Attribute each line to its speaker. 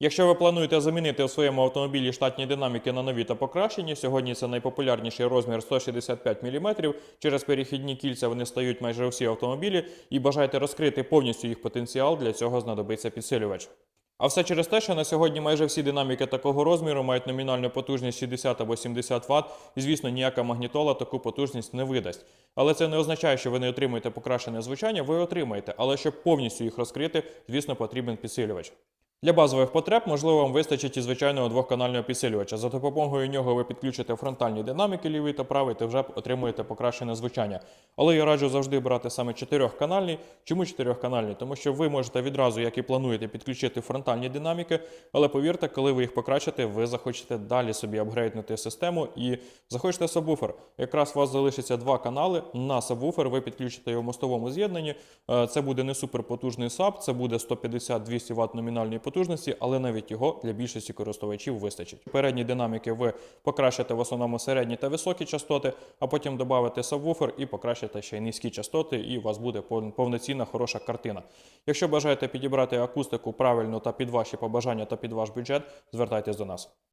Speaker 1: Якщо ви плануєте замінити у своєму автомобілі штатні динаміки на нові та покращені, сьогодні це найпопулярніший розмір 165 мм. Через перехідні кільця вони стають майже усі автомобілі і бажаєте розкрити повністю їх потенціал, для цього знадобиться підсилювач. А все через те, що на сьогодні майже всі динаміки такого розміру мають номінальну потужність 60 або 70 Вт, і звісно, ніяка магнітола таку потужність не видасть. Але це не означає, що ви не отримуєте покращене звучання, ви отримаєте. Але щоб повністю їх розкрити, звісно, потрібен підсилювач. Для базових потреб, можливо, вам вистачить і звичайного двохканального підсилювача. За допомогою нього ви підключите фронтальні динаміки лівий та правий, та вже отримуєте покращене звучання. Але я раджу завжди брати саме чотирьохканальний. Чому чотирьохканальний? Тому що ви можете відразу, як і плануєте, підключити фронтальні динаміки, але повірте, коли ви їх покращите, ви захочете далі собі апгрейднути систему і захочете сабвуфер. Якраз у вас залишиться два канали на сабвуфер, ви підключите його в мостовому з'єднанні. Е, Це буде не суперпотужний саб, це буде 150-200 Вт номінальної потужності, але навіть його для більшості користувачів вистачить. Передні динаміки ви покращите в основному середні та високі частоти, а потім додавите сабвуфер і покращите ще й низькі частоти, і у вас буде повноцінна хороша картина. Якщо бажаєте підібрати акустику правильно та під ваші побажання та під ваш бюджет, звертайтесь до нас.